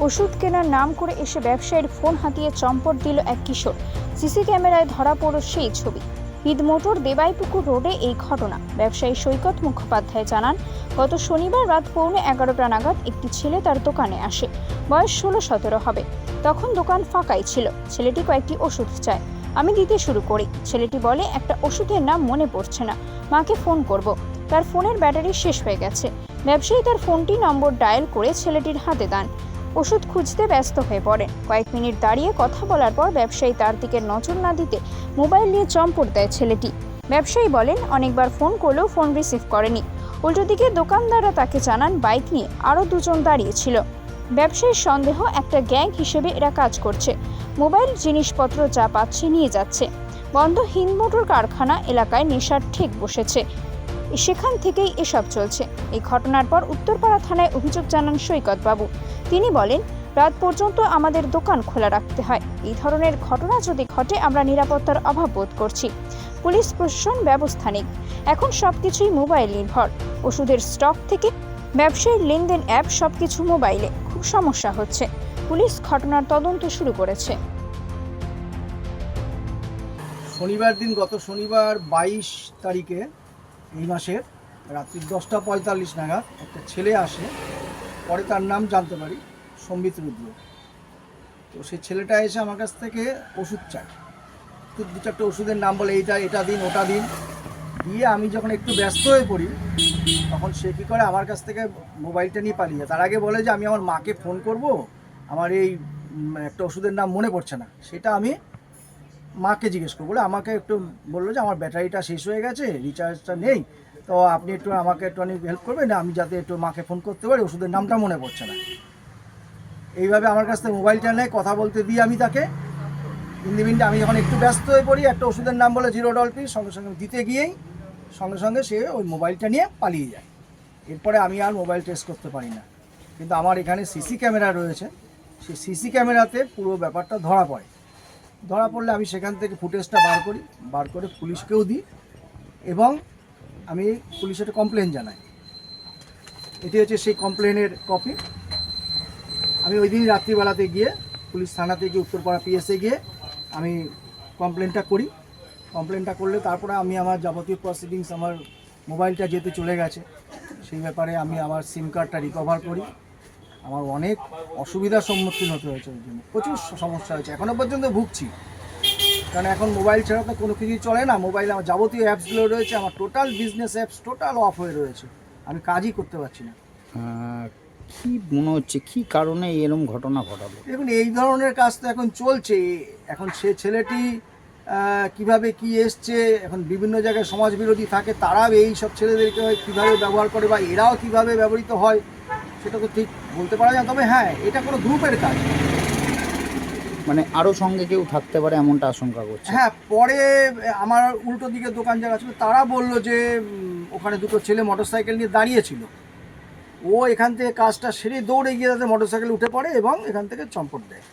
ওষুধ কেনার নাম করে এসে ব্যবসায়ীর ফোন হাতিয়ে চম্পট দিল এক কিশোর। সিসি ক্যামেরায় ধরা পড়ল সেই ছবি। ঈদ মোটর দেবাইপুকুর রোডে এই ঘটনা। ব্যবসায়ী সৈকত মুখোপাধ্যায় জানান, গত শনিবার রাত পৌনে এগারোটা নাগাদ একটি ছেলে তার দোকানে আসে। বয়স ষোলো সতেরো হবে। তখন দোকান ফাঁকাই ছিল। ছেলেটি কয়েকটি ওষুধ চায়। আমি দিতে শুরু করি। ছেলেটি বলে, একটা ওষুধের নাম মনে পড়ছে না। মাকে ফোন করব। তার ফোনের ব্যাটারি শেষ হয়ে গেছে। ব্যবসায়ী তার ফোনটি নম্বর ডায়াল করে ছেলেটির হাতে দেন। ওষুধ খুঁজতে ব্যস্ত হয়ে পড়েন কয়েক মিনিট দাঁড়িয়ে কথা বলার পর ব্যবসায়ী তার দিকে নজর না দিতে মোবাইল নিয়ে চম্পট দেয় ছেলেটি। ব্যবসায়ী বলেন, অনেকবার ফোন করলেও ফোন রিসিভ করেনি। উল্টো দিকে দোকানদাররা তাকে জানান, বাইক নিয়ে আরও দুজন দাঁড়িয়েছিল। ব্যবসায়ীর সন্দেহ একটা গ্যাং হিসেবে এরা কাজ করছে। মোবাইল জিনিসপত্র যা পাচ্ছে নিয়ে যাচ্ছে। বন্ধ হিন্দ মোটর কারখানা এলাকায় নেশার ঠেক বসেছে। সেখান থেকেই এসব চলছে। এই ঘটনার পর উত্তরপাড়া থানায় অভিযোগ জানান সৈকত বাবু তিনি বলেন, রাত পর্যন্ত আমাদের দোকান খোলা রাখতে হয়। এই ধরনের ঘটনা যদি ঘটে, আমরা নিরাপত্তার অভাব বোধ করছি। পুলিশ প্রশাসন ব্যবস্থা নিক। এখন সবকিছুই মোবাইল নির্ভর। ওষুধের স্টক থেকে ব্যবসায়ীর লেনদেন অ্যাপ সবকিছু মোবাইলে। খুব সমস্যা হচ্ছে। পুলিশ ঘটনার তদন্ত শুরু করেছে। শনিবার দিন গত শনিবার বাইশ তারিখে এই মাসের রাত্রি দশটা পঁয়তাল্লিশ নাগাদ একটা ছেলে আসে, পরে তার নাম জানতে পারি, সম্বিত রুদ্র। তো সেই ছেলেটা এসে আমার কাছ থেকে ওষুধ চায়। তো দু চারটে ওষুধের নাম বলে, এইটা, এটা দিন, ওটা দিন। দিয়ে আমি যখন একটু ব্যস্ত হয়ে পড়ি, তখন সে কী করে আমার কাছ থেকে মোবাইলটা নিয়ে পালিয়ে। তার আগে বলে যে, আমি আমার মাকে ফোন করব, আমার এই একটা ওষুধের নাম মনে পড়ছে না। সেটা আমি মাকে জিজ্ঞেস করব। বলে আমাকে একটু বলল যে, আমার ব্যাটারিটা শেষ হয়ে গেছে রিচার্জটা নেই। তো আপনি একটু আমাকে একটু হেল্প করবেন, আমি যাতে একটু মাকে ফোন করতে পারি, ওষুধের নামটা মনে পড়ছে না। এইভাবে আমার কাছ থেকে মোবাইলটা নেয়, কথা বলতে দিই আমি তাকে। হিন্দি মিনিটে আমি যখন একটু ব্যস্ত হয়ে পড়ি, একটা ওষুধের নাম বলে জিরো ডলপি সঙ্গে সঙ্গে দিতে গিয়েই, সঙ্গে সঙ্গে সে ওই মোবাইলটা নিয়ে পালিয়ে যায়। এরপরে আমি আর মোবাইল টেস্ট করতে পারি না। কিন্তু আমার এখানে সিসি ক্যামেরা রয়েছে। সেই সিসি ক্যামেরাতে পুরো ব্যাপারটা ধরা পড়ে। ধরা পড়লে আমি সেখান থেকে ফুটেজটা বার করি, বার করে পুলিশকেও দিই। এবং আমি পুলিশের কমপ্লেন জানাই। এটি হচ্ছে সেই কমপ্লেনের কপি আমি ওই দিন রাত্রিবেলাতে গিয়ে পুলিশ থানাতে গিয়ে উত্তরপাড়া পিএসএ গিয়ে আমি কমপ্লেনটা করি। কমপ্লেনটা করলে তারপরে আমি আমার যাবতীয় প্রসিডিংস আমার মোবাইলটা যেহেতু চলে গেছে, সেই ব্যাপারে আমি আমার সিম কার্ডটা রিকভার করি। আমার অনেক অসুবিধার সম্মুখীন হতে হয়েছে ওই জন্য প্রচুর সমস্যা হয়েছে। এখনও পর্যন্ত ভুগছি। কারণ এখন মোবাইল ছাড়া তো কোনো কিছুই চলে না। মোবাইলে আমার যাবতীয় অ্যাপসগুলো রয়েছে আমার total business apps total off হয়ে রয়েছে। আমি কাজই করতে পারছি না। কি মনে হচ্ছে কি কারণে এরকম ঘটনা ঘটালো? দেখুন এই ধরনের কাজ তো এখন চলছে। এখন সে ছেলেটি কীভাবে কি এসছে এখন বিভিন্ন জায়গায় সমাজ বিরোধী থাকে তারাও এই সব ছেলেদেরকে হয় কীভাবে ব্যবহার করে বা এরাও কীভাবে ব্যবহৃত হয় সেটা তো ঠিক বলতে পারা যায় না। তবে হ্যাঁ এটা কোনো গ্রুপের কাজ। মানে আরও সঙ্গে কেউ থাকতে পারে এমনটা আশঙ্কা করছে। হ্যাঁ পরে আমার উল্টো দিকে দোকান যারা ছিল, তারা বলল যে ওখানে দুটো ছেলে মোটরসাইকেল নিয়ে দাঁড়িয়েছিল। ও এখান থেকে কাজটা সেরে দৌড়ে গিয়ে তাদের মোটরসাইকেল উঠে পড়ে এবং এখান থেকে চম্পট দেয়।